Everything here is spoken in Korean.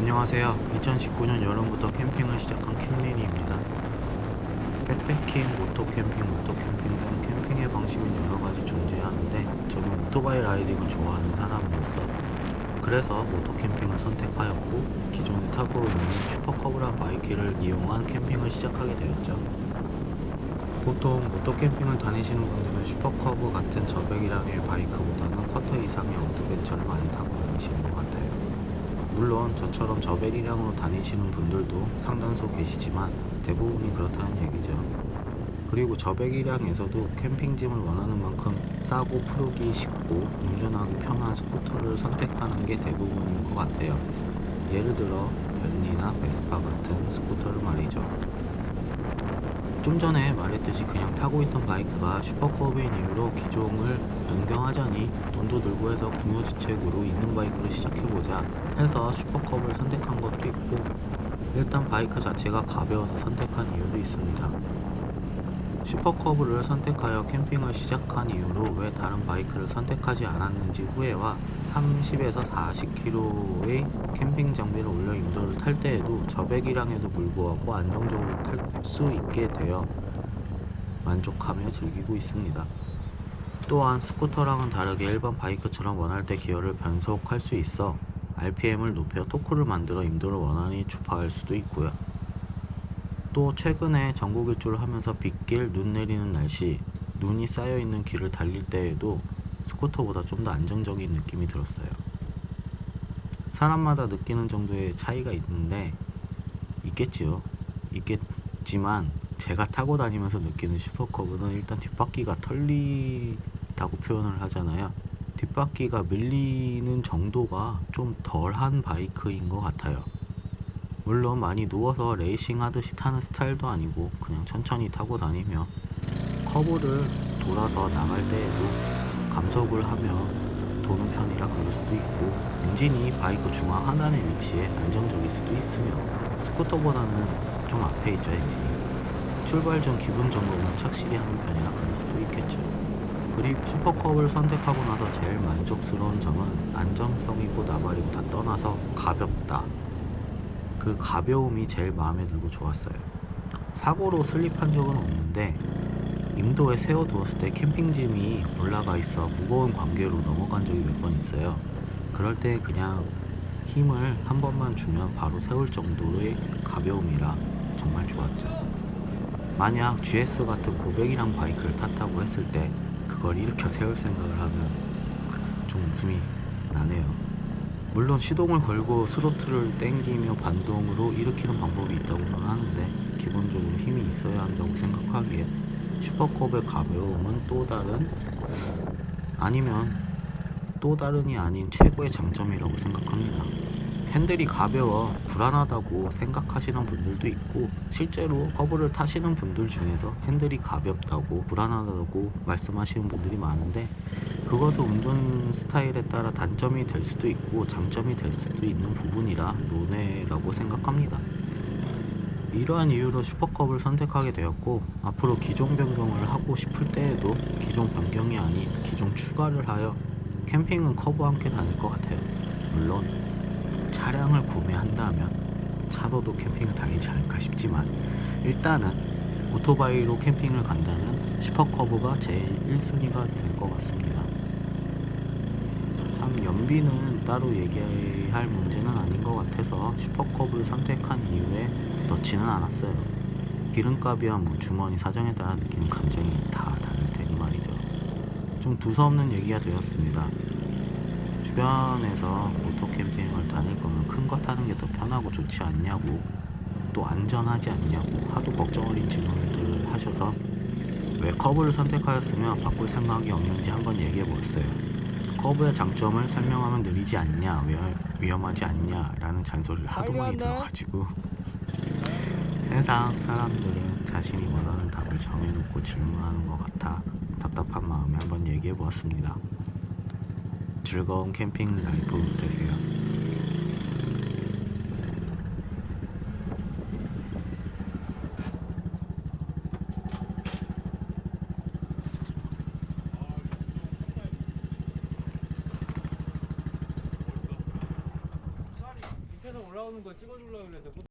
안녕하세요. 2019년 여름부터 캠핑을 시작한 캠린이입니다. 백패킹, 모토 캠핑, 모토 캠핑 등 캠핑의 방식은 여러 가지 존재하는데 저는 오토바이 라이딩을 좋아하는 사람으로서 그래서 모토 캠핑을 선택하였고 기존에 타고 있는 슈퍼커브란 바이크를 이용한 캠핑을 시작하게 되었죠. 보통 모토 캠핑을 다니시는 분들은 슈퍼커브 같은 저배기량의 바이크보다는 쿼터 이상의 어드벤처를 많이 타고 다니시는 것 같아요. 물론 저처럼 저배기량으로 다니시는 분들도 상당수 계시지만 대부분이 그렇다는 얘기죠. 그리고 저배기량에서도 캠핑짐을 원하는 만큼 싸고 풀기 쉽고 운전하기 편한 스쿠터를 선택하는 게 대부분인 것 같아요. 예를 들어 벤리나 베스파 같은 스쿠터를 말이죠. 좀 전에 말했듯이 그냥 타고 있던 바이크가 슈퍼컵인 이후로 기종을 변경하자니 돈도 들고 해서 궁여지책으로 있는 바이크를 시작해보자 해서 슈퍼컵을 선택한 것도 있고 일단 바이크 자체가 가벼워서 선택한 이유도 있습니다. 슈퍼커브를 선택하여 캠핑을 시작한 이후로 왜 다른 바이크를 선택하지 않았는지 후회와 30에서 40km의 캠핑 장비를 올려 인도를 탈 때에도 저배기량에도 불구하고 안정적으로 탈 수 있게 되어 만족하며 즐기고 있습니다. 또한 스쿠터랑은 다르게 일반 바이크처럼 원할 때 기어를 변속할 수 있어 RPM을 높여 토크를 만들어 임도를 원활히 주파할 수도 있고요. 또 최근에 전국 일주를 하면서 빗길, 눈 내리는 날씨, 눈이 쌓여 있는 길을 달릴 때에도 스쿠터보다 좀 더 안정적인 느낌이 들었어요. 사람마다 느끼는 정도의 차이가 있는데 있겠지요. 있겠지만 제가 타고 다니면서 느끼는 슈퍼커브는 일단 뒷바퀴가 털리다고 표현을 하잖아요. 뒷바퀴가 밀리는 정도가 좀 덜한 바이크인 것 같아요. 물론 많이 누워서 레이싱 하듯이 타는 스타일도 아니고 그냥 천천히 타고 다니며 커브를 돌아서 나갈 때에도 감속을 하며 도는 편이라 그럴 수도 있고 엔진이 바이크 중앙 하단에 위치해 안정적일 수도 있으며 스쿠터보다는 좀 앞에 있죠 엔진이. 출발 전 기분 점검을 착실히 하는 편이라 그럴 수도 있겠죠. 그리고 슈퍼컵을 선택하고 나서 제일 만족스러운 점은 안정성이고 나발이고 다 떠나서 가볍다 그 가벼움이 제일 마음에 들고 좋았어요. 사고로 슬립한 적은 없는데 임도에 세워두었을 때 캠핑짐이 올라가 있어 무거운 관계로 넘어간 적이 몇 번 있어요. 그럴 때 그냥 힘을 한 번만 주면 바로 세울 정도의 가벼움이라 정말 좋았죠. 만약 GS 같은 고백이랑 바이크를 탔다고 했을 때 그걸 일으켜 세울 생각을 하면 좀 웃음이 나네요. 물론 시동을 걸고 스로틀을 땡기며 반동으로 일으키는 방법이 있다고는 하는데 기본적으로 힘이 있어야 한다고 생각하기에 슈퍼컵의 가벼움은 또 다른 아니면 또 다른이 아닌 최고의 장점이라고 생각합니다. 핸들이 가벼워 불안하다고 생각하시는 분들도 있고 실제로 커브를 타시는 분들 중에서 핸들이 가볍다고 불안하다고 말씀하시는 분들이 많은데 그것은 운전 스타일에 따라 단점이 될 수도 있고 장점이 될 수도 있는 부분이라 논외라고 생각합니다. 이러한 이유로 슈퍼컵을 선택하게 되었고 앞으로 기종 변경을 하고 싶을 때에도 기종 변경이 아닌 기종 추가를 하여 캠핑은 커브와 함께 다닐 것 같아요. 물론 차량을 구매한다면 차로도 캠핑을 다니지 않을까 싶지만 일단은 오토바이로 캠핑을 간다면 슈퍼커브가 제일 1순위가 될 것 같습니다. 참 연비는 따로 얘기할 문제는 아닌 것 같아서 슈퍼컵을 선택한 이후에 넣지는 않았어요. 기름값이야 뭐 주머니 사정에 따라 느끼는 감정이 다 다를 테니 말이죠. 좀 두서없는 얘기가 되었습니다. 주변에서 모토 캠핑을 거 타는 게 더 편하고 좋지 않냐고 또 안전하지 않냐고 하도 걱정 어린 질문들을 하셔서 왜 커브를 선택하였으며 바꿀 생각이 없는지 한번 얘기해 보았어요. 커브의 장점을 설명하면 느리지 않냐, 위험, 위험하지 않냐 라는 잔소리를 하도 많이 들어가지고 세상 사람들은 자신이 원하는 답을 정해놓고 질문하는 것 같아 답답한 마음에 한번 얘기해 보았습니다. 즐거운 캠핑 라이프 되세요. 밑에서 올라오는 거 찍어주려고 그래서